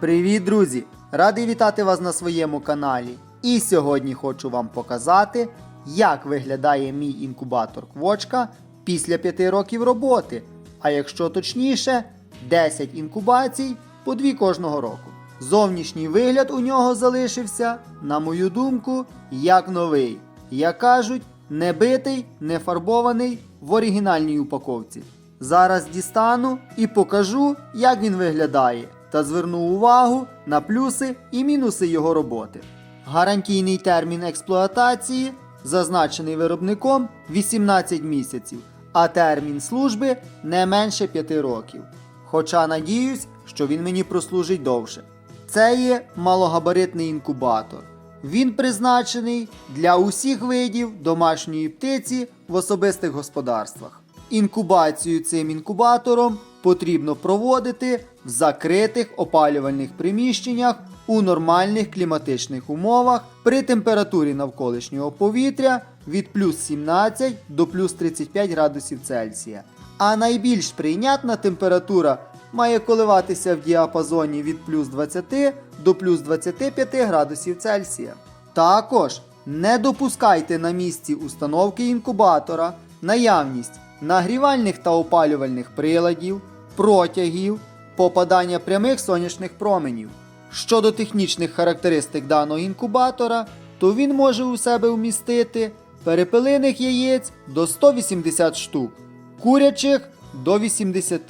Привіт, друзі! Радий вітати вас на своєму каналі. І сьогодні хочу вам показати, як виглядає мій інкубатор квочка після 5 років роботи. А якщо точніше, 10 інкубацій по 2 кожного року. Зовнішній вигляд у нього залишився, на мою думку, як новий. Як кажуть, не битий, не фарбований в оригінальній упаковці. Зараз дістану і покажу, як він виглядає, та зверну увагу на плюси і мінуси його роботи. Гарантійний термін експлуатації зазначений виробником 18 місяців, а термін служби не менше 5 років. Хоча надіюсь, що він мені прослужить довше. Це є малогабаритний інкубатор. Він призначений для усіх видів домашньої птиці в особистих господарствах. Інкубацію цим інкубатором потрібно проводити в закритих опалювальних приміщеннях у нормальних кліматичних умовах при температурі навколишнього повітря від плюс 17 до плюс 35 градусів Цельсія. А найбільш прийнятна температура має коливатися в діапазоні від плюс 20 до плюс 25 градусів Цельсія. Також не допускайте на місці установки інкубатора наявність нагрівальних та опалювальних приладів, протягів, попадання прямих сонячних променів. Щодо технічних характеристик даного інкубатора, то він може у себе вмістити перепелиних яєць до 180 штук, курячих до 80,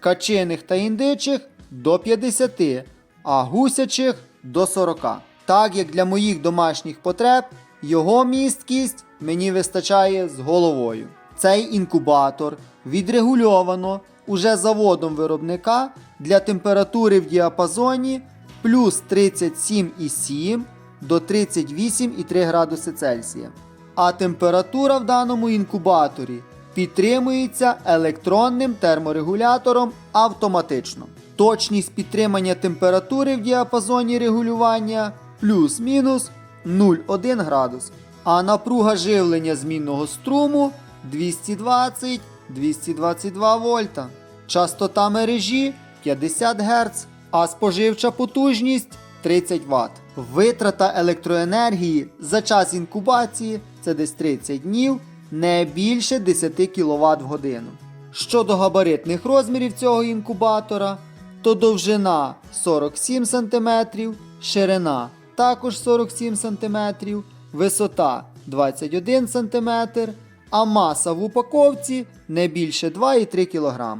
качених та індичих до 50, а гусячих до 40. Так як для моїх домашніх потреб його місткість мені вистачає з головою. Цей інкубатор відрегульовано уже заводом виробника для температури в діапазоні плюс 37,7 до 38,3 градуси Цельсія. А температура в даному інкубаторі підтримується електронним терморегулятором автоматично. Точність підтримання температури в діапазоні регулювання плюс-мінус 0,1 градус. А напруга живлення змінного струму 220-222 вольта. Частота мережі 50 Гц, а споживча потужність 30 Вт. Витрата електроенергії за час інкубації це десь 30 днів, не більше 10 кВт в годину. Щодо габаритних розмірів цього інкубатора, то довжина 47 см, ширина також 47 см, висота 21 см, а маса в упаковці не більше 2,3 кг.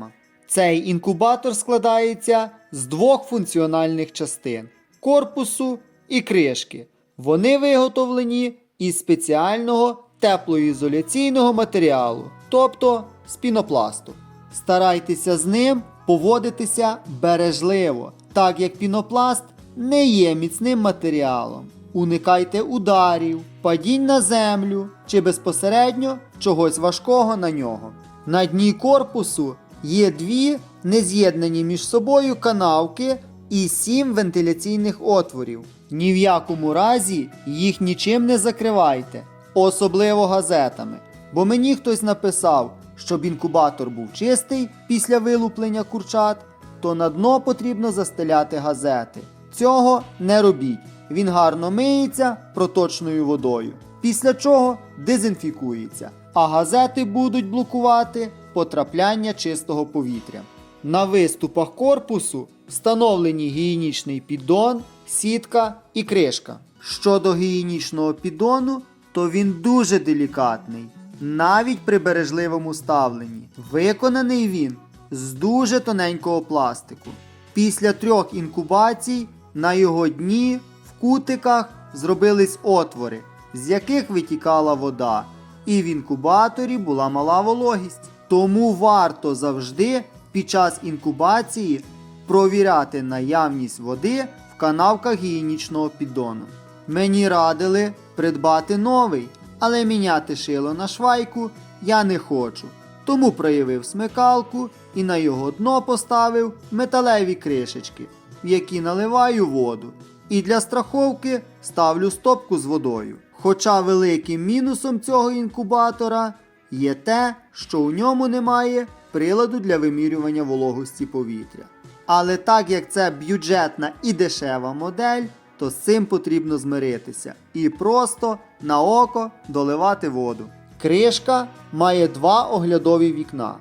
Цей інкубатор складається з двох функціональних частин корпусу і кришки. Вони виготовлені із спеціального теплоізоляційного матеріалу, тобто з пінопласту. Старайтеся з ним поводитися бережливо, так як пінопласт не є міцним матеріалом. Уникайте ударів, падінь на землю чи безпосередньо чогось важкого на нього. На дні корпусу є дві нез'єднані між собою канавки і сім вентиляційних отворів. Ні в якому разі їх нічим не закривайте, особливо газетами. Бо мені хтось написав, щоб інкубатор був чистий після вилуплення курчат, то на дно потрібно застеляти газети. Цього не робіть. Він гарно миється проточною водою, після чого дезінфікується, а газети будуть блокувати потрапляння чистого повітря. На виступах корпусу встановлені гігієнічний піддон, сітка і кришка. Щодо гігієнічного піддону, то він дуже делікатний, навіть при бережливому ставленні. Виконаний він з дуже тоненького пластику. Після трьох інкубацій на його дні в кутиках зробились отвори, з яких витікала вода, і в інкубаторі була мала вологість. Тому варто завжди під час інкубації провіряти наявність води в канавках гігієнічного піддону. Мені радили придбати новий, але міняти шило на швайку я не хочу. Тому проявив смикалку і на його дно поставив металеві кришечки, в які наливаю воду. І для страховки ставлю стопку з водою. Хоча великим мінусом цього інкубатора є те, що у ньому немає приладу для вимірювання вологості повітря. Але так як це бюджетна і дешева модель, то з цим потрібно змиритися і просто на око доливати воду. Кришка має два оглядові вікна,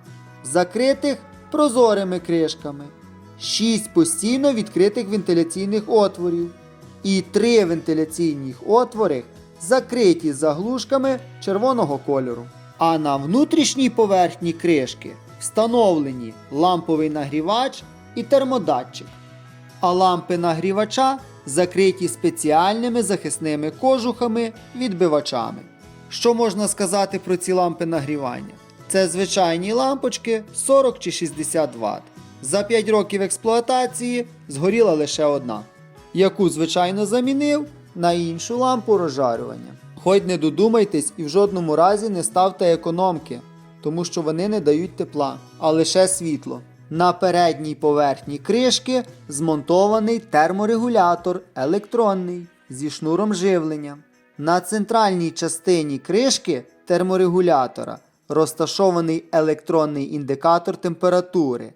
закритих прозорими кришками, шість постійно відкритих вентиляційних отворів і три вентиляційних отвори закриті заглушками червоного кольору. А на внутрішній поверхні кришки встановлені ламповий нагрівач і термодатчик. А лампи нагрівача закриті спеціальними захисними кожухами відбивачами. Що можна сказати про ці лампи нагрівання? Це звичайні лампочки 40 чи 60 Вт. За 5 років експлуатації згоріла лише одна, яку, звичайно, замінив на іншу лампу розжарювання. Хоч не додумайтесь і в жодному разі не ставте економки, тому що вони не дають тепла, а лише світло. На передній поверхні кришки змонтований терморегулятор електронний зі шнуром живлення. На центральній частині кришки терморегулятора розташований електронний індикатор температури,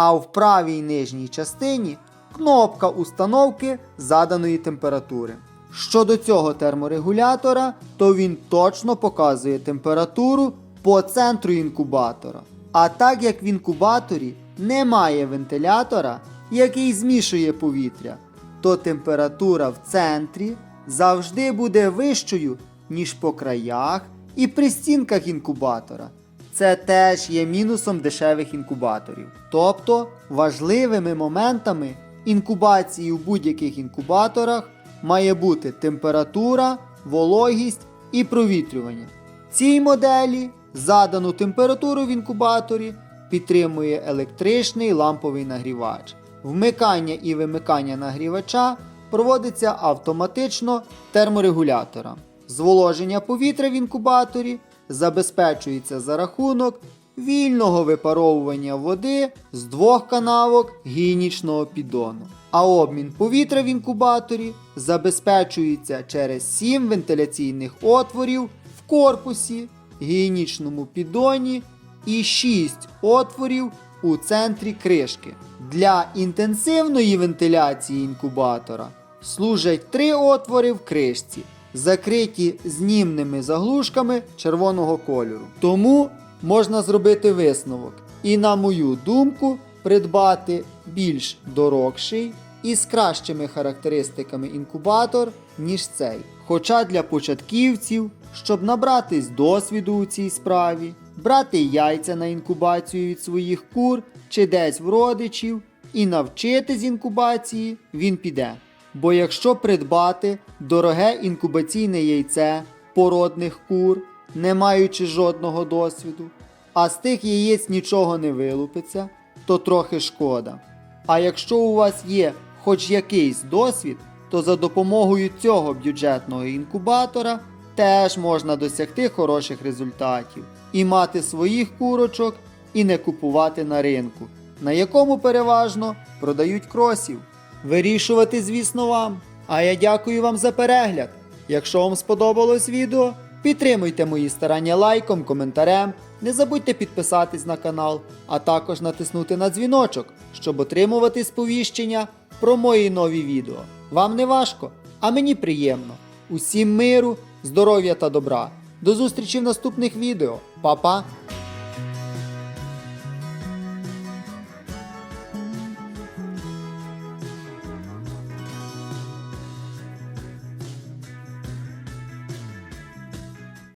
а в правій нижній частині кнопка установки заданої температури. Щодо цього терморегулятора, то він точно показує температуру по центру інкубатора. А так як в інкубаторі немає вентилятора, який змішує повітря, то температура в центрі завжди буде вищою, ніж по краях і при стінках інкубатора. Це теж є мінусом дешевих інкубаторів. Тобто важливими моментами інкубації у будь-яких інкубаторах має бути температура, вологість і провітрювання. Цій моделі задану температуру в інкубаторі підтримує електричний ламповий нагрівач. Вмикання і вимикання нагрівача проводиться автоматично терморегулятором. Зволоження повітря в інкубаторі забезпечується за рахунок вільного випаровування води з двох канавок гігієнічного піддону. А обмін повітря в інкубаторі забезпечується через 7 вентиляційних отворів в корпусі, гігієнічному піддоні і 6 отворів у центрі кришки. Для інтенсивної вентиляції інкубатора служать три отвори в кришці, закриті знімними заглушками червоного кольору. Тому можна зробити висновок і, на мою думку, придбати більш дорогший і з кращими характеристиками інкубатор, ніж цей. Хоча для початківців, щоб набратись досвіду у цій справі, брати яйця на інкубацію від своїх кур чи десь в родичів і навчити з інкубації, він піде. Бо якщо придбати дороге інкубаційне яйце породних кур, не маючи жодного досвіду, а з тих яєць нічого не вилупиться, то трохи шкода. А якщо у вас є хоч якийсь досвід, то за допомогою цього бюджетного інкубатора теж можна досягти хороших результатів і мати своїх курочок і не купувати на ринку, на якому переважно продають кросів. Вирішувати, звісно, вам. А я дякую вам за перегляд. Якщо вам сподобалось відео, підтримуйте мої старання лайком, коментарем. Не забудьте підписатись на канал, а також натиснути на дзвіночок, щоб отримувати сповіщення про мої нові відео. Вам не важко, а мені приємно. Усім миру, здоров'я та добра. До зустрічі в наступних відео. Па-па!